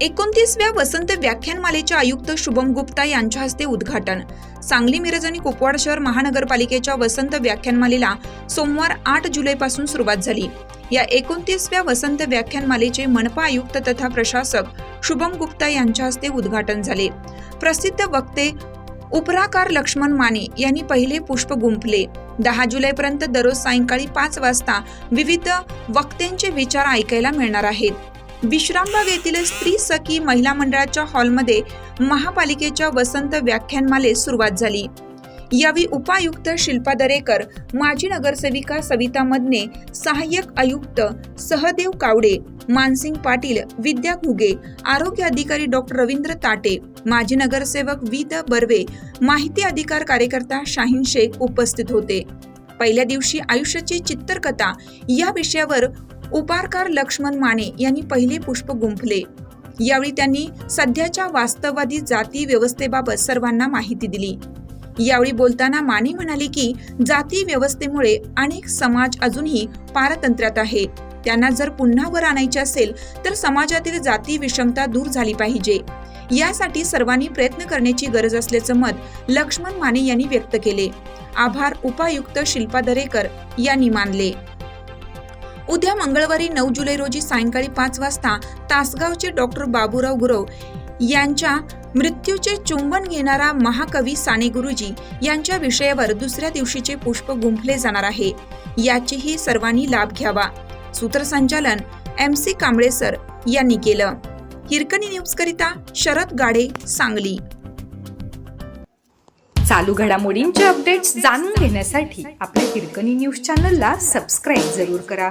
एकोणतीसव्या वसंत व्याख्यानमालेच्या आयुक्त शुभम गुप्ता यांच्या हस्ते उद्घाटन. सांगली मिरज आणि कुपवाड शहर महानगरपालिकेच्या वसंत व्याख्यानमालेला सोमवार आठ जुलैपासून सुरुवात झाली. या एकोणतीसव्या वसंत व्याख्यानमालेचे मनपा आयुक्त तथा प्रशासक शुभम गुप्ता यांच्या हस्ते उद्घाटन झाले. प्रसिद्ध वक्ते उपराकार लक्ष्मण माने यांनी पहिले पुष्प गुंफले. दहा जुलैपर्यंत दररोज सायंकाळी पाच वाजता विविध वक्त्यांचे विचार ऐकायला मिळणार आहेत. विश्रामबाग येथील स्त्री सखी महिला मंडळाच्या हॉलमध्ये महापालिकेच्या वसंत व्याख्यानमालेस सुरुवात झाली. यावेळी उपायुक्त शिल्पा दरेकर माजी नगरसेविका सविता मदने सहाय्यक आयुक्त सहदेव कावडे मानसिंग पाटील विद्या घुगे आरोग्य अधिकारी डॉक्टर रवींद्र ताटे माजी नगरसेवक वि द बर्वे माहिती अधिकार कार्यकर्ता शाहीन शेख उपस्थित होते. पहिल्या दिवशी आयुष्याची चित्तरकथा या विषयावर उपारकार लक्ष्मण माने यांनी पहिले पुष्प गुंफले. यावेळी त्यांनी सध्याच्या वास्तववादी जाती व्यवस्थेबाबत सर्वांना माहिती दिली. यावेळी बोलताना माने म्हणाले की जाती व्यवस्थेमुळे अनेक समाज अजूनही पारतंत्र्यात आहे. त्यांना जर पुन्हा वर आणायचे असेल तर समाजातील जाती विषमता दूर झाली पाहिजे. यासाठी सर्वांनी प्रयत्न करण्याची गरज असल्याचं मत लक्ष्मण माने यांनी व्यक्त केले. आभार उपायुक्त शिल्पा दरेकर यांनी मानले. उद्या मंगळवारी नऊ जुलै रोजी सायंकाळी पाच वाजता तासगावचे डॉक्टर बाबूराव गुरव यांच्या मृत्यूचे चुंबन घेणारा महाकवी साने गुरुजी यांच्या विषयावर दुसऱ्या दिवशीचे पुष्प गुंफले जाणार आहे. याचीही सर्वांनी लाभ घ्यावा. सूत्रसंचालन एम सी कांबळे सर यांनी केलं. हिरकणी न्यूज करिता शरद गाडे सांगली. चालू घडामोडींचे अपडेट्स जाणून घेण्यासाठी आपल्या हिरकणी न्यूज चॅनलला सबस्क्राईब जरूर करा.